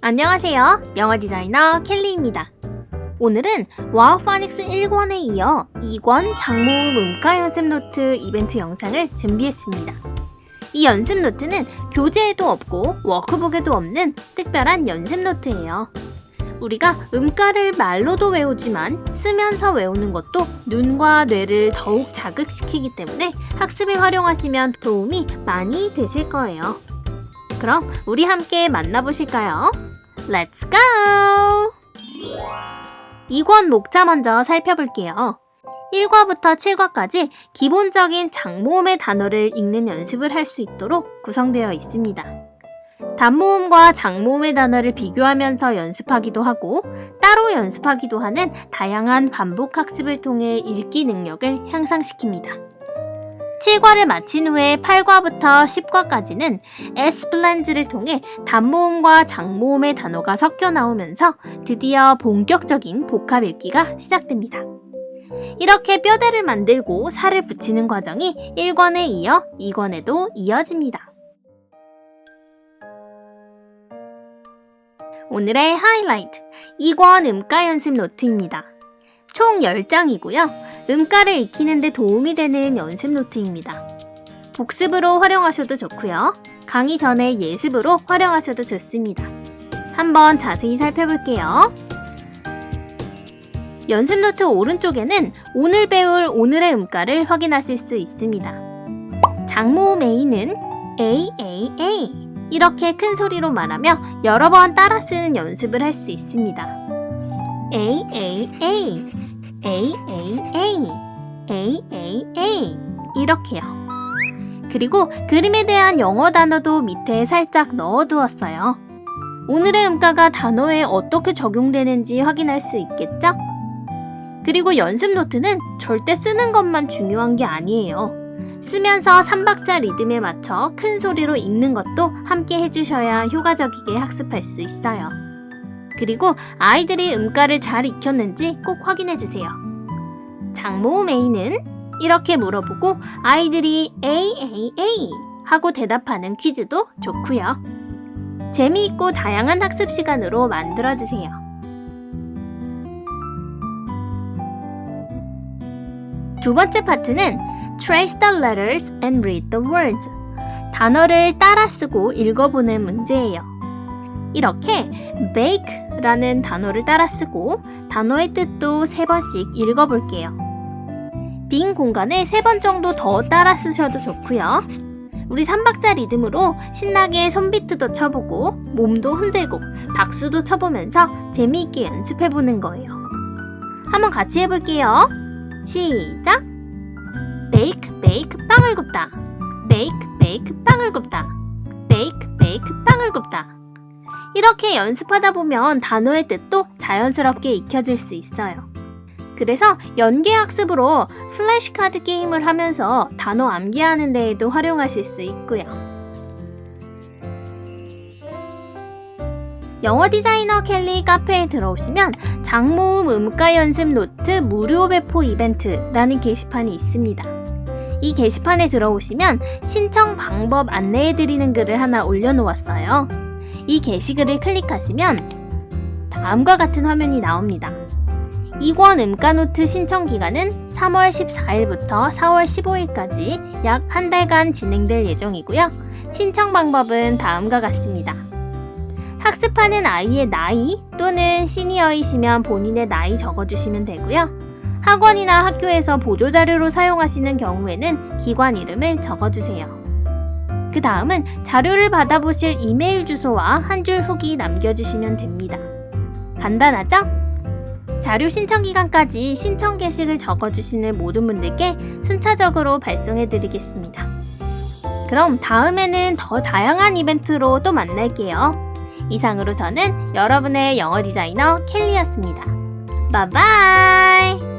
안녕하세요. 영어 디자이너 켈리입니다. 오늘은 와우 파닉스 1권에 이어 2권 장모음 음가 연습 노트 이벤트 영상을 준비했습니다. 이 연습 노트는 교재에도 없고 워크북에도 없는 특별한 연습 노트예요. 우리가 음가를 말로도 외우지만 쓰면서 외우는 것도 눈과 뇌를 더욱 자극시키기 때문에 학습에 활용하시면 도움이 많이 되실 거예요. 그럼 우리 함께 만나보실까요? Let's go! 2권 목차 먼저 살펴볼게요. 1과부터 7과까지 기본적인 장모음의 단어를 읽는 연습을 할 수 있도록 구성되어 있습니다. 단모음과 장모음의 단어를 비교하면서 연습하기도 하고 따로 연습하기도 하는 다양한 반복 학습을 통해 읽기 능력을 향상시킵니다. 7과를 마친 후에 8과부터 10과까지는 S플랜즈를 통해 단모음과 장모음의 단어가 섞여 나오면서 드디어 본격적인 복합 읽기가 시작됩니다. 이렇게 뼈대를 만들고 살을 붙이는 과정이 1권에 이어 2권에도 이어집니다. 오늘의 하이라이트 2권 음가 연습 노트입니다. 총 10장이고요. 음가를 익히는데 도움이 되는 연습 노트입니다. 복습으로 활용하셔도 좋고요. 강의 전에 예습으로 활용하셔도 좋습니다. 한번 자세히 살펴볼게요. 연습 노트 오른쪽에는 오늘 배울 오늘의 음가를 확인하실 수 있습니다. 장모음 A는 A, A, A 이렇게 큰 소리로 말하며 여러 번 따라 쓰는 연습을 할 수 있습니다. A, A, A A, A, A A, A, A 이렇게요. 그리고 그림에 대한 영어 단어도 밑에 살짝 넣어두었어요. 오늘의 음가가 단어에 어떻게 적용되는지 확인할 수 있겠죠? 그리고 연습 노트는 절대 쓰는 것만 중요한 게 아니에요. 쓰면서 3박자 리듬에 맞춰 큰 소리로 읽는 것도 함께 해주셔야 효과적이게 학습할 수 있어요. 그리고 아이들이 음가를 잘 익혔는지 꼭 확인해 주세요. 장모음 A는 이렇게 물어보고 아이들이 A, A, A 하고 대답하는 퀴즈도 좋고요. 재미있고 다양한 학습 시간으로 만들어 주세요. 두 번째 파트는 Trace the letters and read the words. 단어를 따라 쓰고 읽어보는 문제예요. 이렇게 bake라는 단어를 따라 쓰고 단어의 뜻도 세 번씩 읽어볼게요. 빈 공간에 세 번 정도 더 따라 쓰셔도 좋고요. 우리 3박자 리듬으로 신나게 손비트도 쳐보고 몸도 흔들고 박수도 쳐보면서 재미있게 연습해보는 거예요. 한번 같이 해볼게요. 시작! 베이크 베이크 빵을 굽다. 베이크 베이크 빵을 굽다. 베이크 베이크 빵을 굽다. 이렇게 연습하다 보면 단어의 뜻도 자연스럽게 익혀질 수 있어요. 그래서 연계 학습으로 플래시카드 게임을 하면서 단어 암기하는 데에도 활용하실 수 있고요. 영어 디자이너 켈리 카페에 들어오시면 장모음 음가 연습 노트 무료 배포 이벤트라는 게시판이 있습니다. 이 게시판에 들어오시면 신청 방법 안내해드리는 글을 하나 올려놓았어요. 이 게시글을 클릭하시면 다음과 같은 화면이 나옵니다. 2권 음가노트 신청 기간은 3월 14일부터 4월 15일까지 약 한 달간 진행될 예정이고요. 신청 방법은 다음과 같습니다. 학습하는 아이의 나이 또는 시니어이시면 본인의 나이 적어주시면 되고요. 학원이나 학교에서 보조자료로 사용하시는 경우에는 기관 이름을 적어주세요. 그 다음은 자료를 받아보실 이메일 주소와 한 줄 후기 남겨주시면 됩니다. 간단하죠? 자료 신청 기간까지 신청 게시글 적어주시는 모든 분들께 순차적으로 발송해드리겠습니다. 그럼 다음에는 더 다양한 이벤트로 또 만날게요. 이상으로 저는 여러분의 영어 디자이너 켈리였습니다. 바이바이!